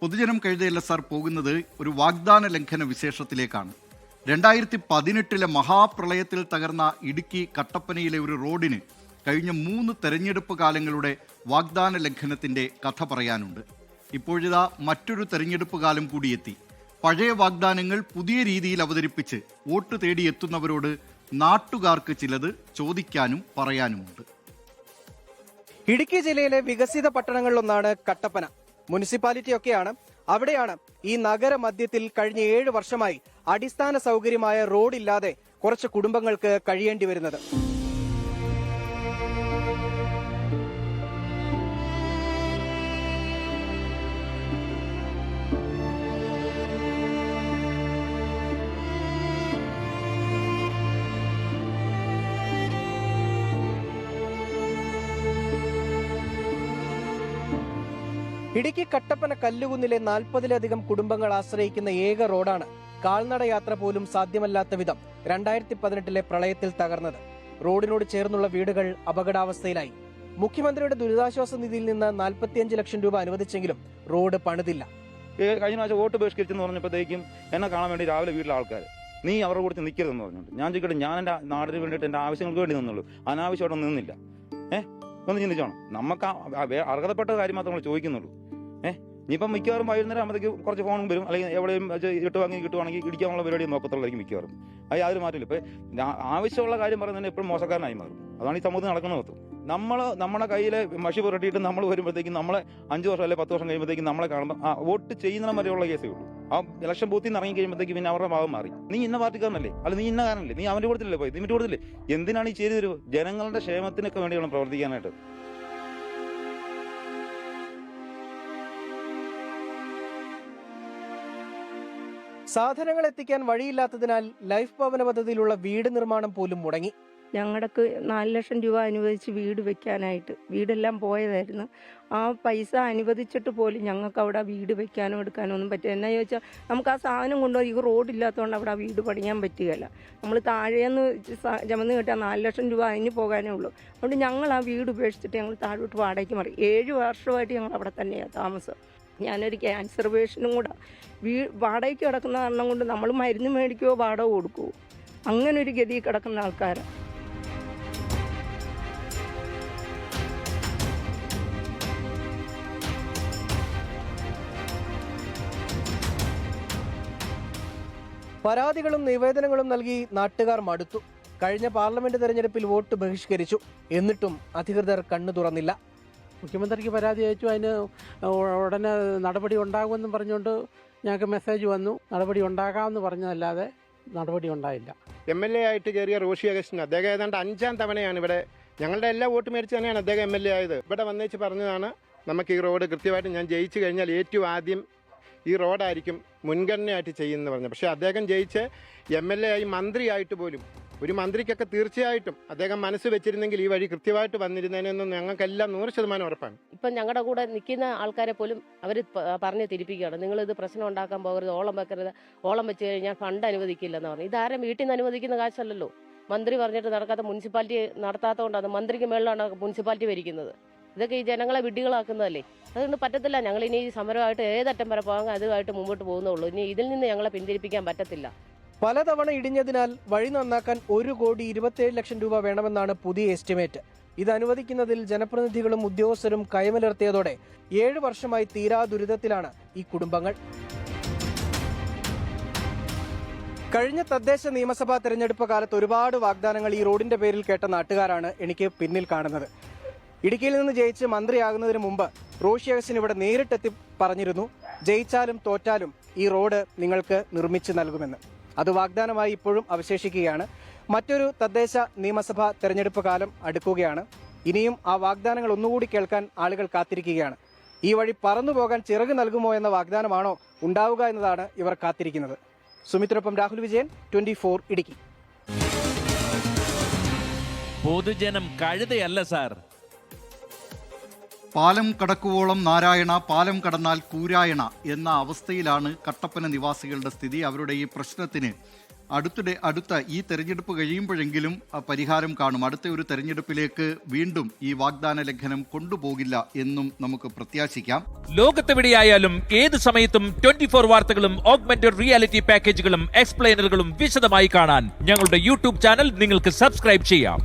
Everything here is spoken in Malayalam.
പൊതുജനം കഴുതയല്ല സാർ പോകുന്നത് ഒരു വാഗ്ദാന ലംഘന വിശേഷത്തിലേക്കാണ്. രണ്ടായിരത്തി പതിനെട്ടിലെ മഹാപ്രളയത്തിൽ തകർന്ന ഇടുക്കി കട്ടപ്പനയിലെ ഒരു റോഡിന് കഴിഞ്ഞ മൂന്ന് തെരഞ്ഞെടുപ്പ് കാലങ്ങളുടെ വാഗ്ദാന ലംഘനത്തിന്റെ കഥ പറയാനുണ്ട്. ഇപ്പോഴിതാ മറ്റൊരു തെരഞ്ഞെടുപ്പ് കാലം കൂടിയെത്തി പഴയ വാഗ്ദാനങ്ങൾ പുതിയ രീതിയിൽ അവതരിപ്പിച്ച് വോട്ട് തേടിയെത്തുന്നവരോട് നാട്ടുകാർക്ക് ചിലത് ചോദിക്കാനും പറയാനുമുണ്ട്. ഇടുക്കി ജില്ലയിലെ വികസിത പട്ടണങ്ങളിലൊന്നാണ് കട്ടപ്പന. മുനിസിപ്പാലിറ്റി ഒക്കെയാണ് അവിടെയാണ് ഈ നഗരമധ്യത്തിൽ കഴിഞ്ഞ ഏഴ് വർഷമായി അടിസ്ഥാന സൗകര്യമായ റോഡില്ലാതെ കുറച്ച് കുടുംബങ്ങൾക്ക് കഴിയേണ്ടി വരുന്നത്. ഇടുക്കി കട്ടപ്പന കല്ലുകുന്നിലെ നാൽപ്പതിലധികം കുടുംബങ്ങൾ ആശ്രയിക്കുന്ന ഏക റോഡാണ് കാൽനട യാത്ര പോലും സാധ്യമല്ലാത്ത വിധം രണ്ടായിരത്തി പതിനെട്ടിലെ പ്രളയത്തിൽ തകർന്നത്. റോഡിനോട് ചേർന്നുള്ള വീടുകൾ അപകടാവസ്ഥയിലായി. മുഖ്യമന്ത്രിയുടെ ദുരിതാശ്വാസ നിധിയിൽ നിന്ന് നാൽപ്പത്തിയഞ്ച് ലക്ഷം രൂപ അനുവദിച്ചെങ്കിലും റോഡ് പണിതില്ല. കഴിഞ്ഞ പ്രാവശ്യം വോട്ട് ബഹിഷ്കരിച്ചെന്ന് പറഞ്ഞപ്പോഴത്തേക്കും എന്നെ കാണാൻ വേണ്ടി രാവിലെ വീട്ടിലെ ആൾക്കാർ നീ അവരുടെ കൂടെ നിൽക്കരുതെന്ന് പറഞ്ഞിട്ട് ഞാൻ ചോദിക്കട്ടെ ഞാൻ എന്റെ നാടിന് വേണ്ടിയിട്ട് എന്റെ ആവശ്യങ്ങൾക്ക് വേണ്ടി നിന്നുള്ളൂ. അനാവശ്യമായിട്ടൊന്നും നിന്നില്ല. ഏഹ് ഒന്ന് ചിന്തിച്ചോണം. നമുക്ക് അർഹതപ്പെട്ട കാര്യം മാത്രമേ ചോദിക്കുന്നുള്ളൂ. ഏഹ് ഇനിയിപ്പം മിക്കവാറും വൈകുന്നേരം ആകുമ്പോഴത്തേക്ക് കുറച്ച് ഫോണും വരും. അല്ലെങ്കിൽ എവിടെയും ഇട്ട് വാങ്ങി കിട്ടുവാണെങ്കിൽ ഇടിക്കാനുള്ള പരിപാടി നോക്കത്തുള്ളതായിരിക്കും മിക്കവാറും. അത് യാതൊരു മാറ്റമില്ല ഇപ്പം ആവശ്യമുള്ള കാര്യം പറയുന്നതിന് എപ്പോഴും മോശക്കാരനായി മാറും. അതാണ് ഈ സമൂഹത്തിൽ നടക്കുന്നത് നമ്മൾ നമ്മുടെ കയ്യിൽ മഷി പുരട്ടിയിട്ട് നമ്മൾ വരുമ്പോഴത്തേക്കും നമ്മളെ അഞ്ച് വർഷം അല്ലെങ്കിൽ പത്ത് വർഷം കഴിയുമ്പോഴത്തേക്കും നമ്മളെ കാണുമ്പോൾ ആ വോട്ട് ചെയ്യുന്ന വരെയുള്ള കേസേ ഉള്ളൂ. ആ ഇലക്ഷൻ ബൂത്തിൽ നിന്ന് ഇറങ്ങി കഴിയുമ്പോഴത്തേക്ക് പിന്നെ അവരുടെ ഭാഗം മാറി. നീ ഇന്ന പാർട്ടിക്കാരനല്ലേ? അല്ല നീ ഇന്ന കാരനല്ലേ? നീ അവന്റെ കൂടുതലല്ലേ പോയി നിമിറ്റ് കൂടുതലേ എന്തിനാണ് ഈ ചെയ്തു തരുവ് ജനങ്ങളുടെ ക്ഷേമത്തിനൊക്കെ വേണ്ടിയാണ് പ്രവർത്തിക്കാനായിട്ട്. സാധനങ്ങൾ എത്തിക്കാൻ വഴിയില്ലാത്തതിനാൽ ലൈഫ് ഭവന പദ്ധതിയിലുള്ള വീട് നിർമ്മാണം പോലും മുടങ്ങി. ഞങ്ങൾക്ക് നാല് ലക്ഷം രൂപ അനുവദിച്ച് വീട് വെക്കാനായിട്ട് വീടെല്ലാം പോയതായിരുന്നു. ആ പൈസ അനുവദിച്ചിട്ട് പോലും ഞങ്ങൾക്ക് അവിടെ വീട് വെക്കാനോ എടുക്കാനോ ഒന്നും പറ്റില്ല. എന്നാ ചോദിച്ചാൽ നമുക്ക് ആ സാധനം കൊണ്ടുപോയി ഈ റോഡില്ലാത്തതുകൊണ്ട് അവിടെ ആ വീട് പണിയാൻ പറ്റുകയില്ല. നമ്മൾ താഴേന്ന് ചമന്ന് കിട്ടാൻ നാല് ലക്ഷം രൂപ അതിന് പോകാനേ ഉള്ളൂ. അതുകൊണ്ട് ഞങ്ങൾ ആ വീട് ഉപേക്ഷിച്ചിട്ട് ഞങ്ങൾ താഴോട്ട് വാടകയ്ക്ക് മാറി. ഏഴ് വർഷമായിട്ട് ഞങ്ങൾ അവിടെ തന്നെയാണ് താമസം. ഞാനൊരു ക്യാൻസർ പേഷ്യനും കൂടെ വീ വാടകയ്ക്ക് കിടക്കുന്ന കാരണം കൊണ്ട് നമ്മൾ മരുന്ന് മേടിക്കുകയോ വാടക കൊടുക്കുമോ അങ്ങനെ ഒരു ഗതി കിടക്കുന്ന ആൾക്കാരാണ് പരാതികളും നിവേദനങ്ങളും നൽകി നാട്ടുകാർ മടുത്തു. കഴിഞ്ഞ പാർലമെന്റ് തെരഞ്ഞെടുപ്പിൽ വോട്ട് ബഹിഷ്കരിച്ചു. എന്നിട്ടും അധികൃതർ കണ്ണു തുറന്നില്ല. മുഖ്യമന്ത്രിക്ക് പരാതി അയച്ചു. അതിന് ഉടനെ നടപടി ഉണ്ടാകുമെന്നും പറഞ്ഞുകൊണ്ട് ഞങ്ങൾക്ക് മെസ്സേജ് വന്നു. നടപടി ഉണ്ടാകാമെന്ന് പറഞ്ഞതല്ലാതെ നടപടി ഉണ്ടായില്ല. എം എൽ എ ആയിട്ട് കയറിയ റോഷി അഗസ്റ്റിൻ അദ്ദേഹം ഏതാണ്ട് അഞ്ചാം തവണയാണ് ഇവിടെ ഞങ്ങളുടെ എല്ലാ വോട്ട് മേടിച്ച് തന്നെയാണ് അദ്ദേഹം എം എൽ എ ആയത്. ഇവിടെ വന്നേച്ച് പറഞ്ഞതാണ് നമുക്ക് ഈ റോഡ് കൃത്യമായിട്ട് ഞാൻ ജയിച്ചു കഴിഞ്ഞാൽ ഏറ്റവും ആദ്യം ഈ റോഡായിരിക്കും മുൻഗണനയായിട്ട് ചെയ്യുന്ന പറഞ്ഞു പക്ഷേ അദ്ദേഹം ജയിച്ച് എം എൽ എ ആയി മന്ത്രിയായിട്ട് പോലും ഒരു മന്ത്രിക്കൊക്കെ തീർച്ചയായിട്ടും അദ്ദേഹം മനസ്സ് വെച്ചിരുന്നെങ്കിൽ ഈ വഴി കൃത്യമായിട്ട് വന്നിരുന്നതിനൊന്നും ഞങ്ങൾക്കെല്ലാം നൂറ് ശതമാനം ഉറപ്പാണ്. ഇപ്പം ഞങ്ങളുടെ കൂടെ നിൽക്കുന്ന ആൾക്കാരെ പോലും അവർ പറഞ്ഞ് തിരിപ്പിക്കുകയാണ്. നിങ്ങൾ ഇത് പ്രശ്നം ഉണ്ടാക്കാൻ പോകരുത് ഓളം വെക്കരുത് ഓളം വെച്ച് കഴിഞ്ഞാൽ ഫണ്ട് അനുവദിക്കില്ലെന്ന് പറഞ്ഞു. ഇതാരും വീട്ടിൽ നിന്ന് അനുവദിക്കുന്ന കാശല്ലല്ലോ. മന്ത്രി പറഞ്ഞിട്ട് നടക്കാത്ത മുനിസിപ്പാലിറ്റി നടത്താത്തതുകൊണ്ടാണ് മന്ത്രിക്ക് മേളിലാണ് മുനിസിപ്പാലിറ്റി ഭരിക്കുന്നത്. ഇതൊക്കെ ഈ ജനങ്ങളെ വിഡ്ഢികളാക്കുന്നതല്ലേ? അതുകൊണ്ട് പറ്റത്തില്ല. ഞങ്ങൾ ഇനി ഈ സമരമായിട്ട് ഏതറ്റം വരെ പോകാൻ അതുമായിട്ട് മുമ്പോട്ട് പോകുന്നുള്ളൂ. ഇനി ഇതിൽ നിന്ന് ഞങ്ങളെ പിന്തിരിപ്പിക്കാൻ പറ്റത്തില്ല. പലതവണ ഇടിഞ്ഞതിനാൽ വഴി നന്നാക്കാൻ ഒരു കോടി ഇരുപത്തിയേഴ് ലക്ഷം രൂപ വേണമെന്നാണ് പുതിയ എസ്റ്റിമേറ്റ്. ഇത് അനുവദിക്കുന്നതിൽ ജനപ്രതിനിധികളും ഉദ്യോഗസ്ഥരും കൈമലർത്തിയതോടെ ഏഴ് വർഷമായി തീരാ ദുരിതത്തിലാണ് ഈ കുടുംബങ്ങൾ. കഴിഞ്ഞ തദ്ദേശ നിയമസഭാ തെരഞ്ഞെടുപ്പ് കാലത്ത് ഒരുപാട് വാഗ്ദാനങ്ങൾ ഈ റോഡിന്റെ പേരിൽ കേട്ട നാട്ടുകാരാണ് എനിക്ക് പിന്നിൽ കാണുന്നത്. ഇടുക്കിയിൽ നിന്ന് ജയിച്ച് മന്ത്രിയാകുന്നതിന് മുമ്പ് റോഷി അഗസ്റ്റിൻ ഇവിടെ നേരിട്ടെത്തി പറഞ്ഞിരുന്നു. ജയിച്ചാലും തോറ്റാലും ഈ റോഡ് നിങ്ങൾക്ക് നിർമ്മിച്ചു നൽകുമെന്ന്. അത് വാഗ്ദാനമായി ഇപ്പോഴും അവശേഷിക്കുകയാണ്. മറ്റൊരു തദ്ദേശ നിയമസഭാ തെരഞ്ഞെടുപ്പ് കാലം അടുക്കുകയാണ്. ഇനിയും ആ വാഗ്ദാനങ്ങൾ ഒന്നുകൂടി കേൾക്കാൻ ആളുകൾ കാത്തിരിക്കുകയാണ്. ഈ വഴി പറന്നു പോകാൻ ചിറക് നൽകുമോ എന്ന വാഗ്ദാനമാണോ ഉണ്ടാവുക എന്നതാണ് ഇവർ കാത്തിരിക്കുന്നത്. സുമിത്രൊപ്പം രാഹുൽ വിജയൻ ട്വന്റി ഇടുക്കി. പൊതുജനം കഴുതയല്ല സാർ. പാലം കടക്കുവോളം നാരായണ പാലം കടന്നാൽ കൂരായണ എന്ന അവസ്ഥയിലാണ് കട്ടപ്പന നിവാസികളുടെ സ്ഥിതി. അവരുടെ ഈ പ്രശ്നത്തിന് അടുത്തിടെ അടുത്ത ഈ തെരഞ്ഞെടുപ്പ് കഴിയുമ്പോഴെങ്കിലും പരിഹാരം കാണും. അടുത്ത ഒരു തെരഞ്ഞെടുപ്പിലേക്ക് വീണ്ടും ഈ വാഗ്ദാന ലംഘനം കൊണ്ടുപോകില്ല എന്നും നമുക്ക് പ്രത്യാശിക്കാം. ലോകത്തെവിടെയായാലും ഏത് സമയത്തും ട്വന്റി ഫോർ വാർത്തകളും ഓഗ്മെന്റഡ് റിയാലിറ്റി പാക്കേജുകളും എക്സ്പ്ലെയിനറുകളും വിശദമായി കാണാൻ ഞങ്ങളുടെ യൂട്യൂബ് ചാനൽ നിങ്ങൾക്ക് സബ്സ്ക്രൈബ് ചെയ്യാം.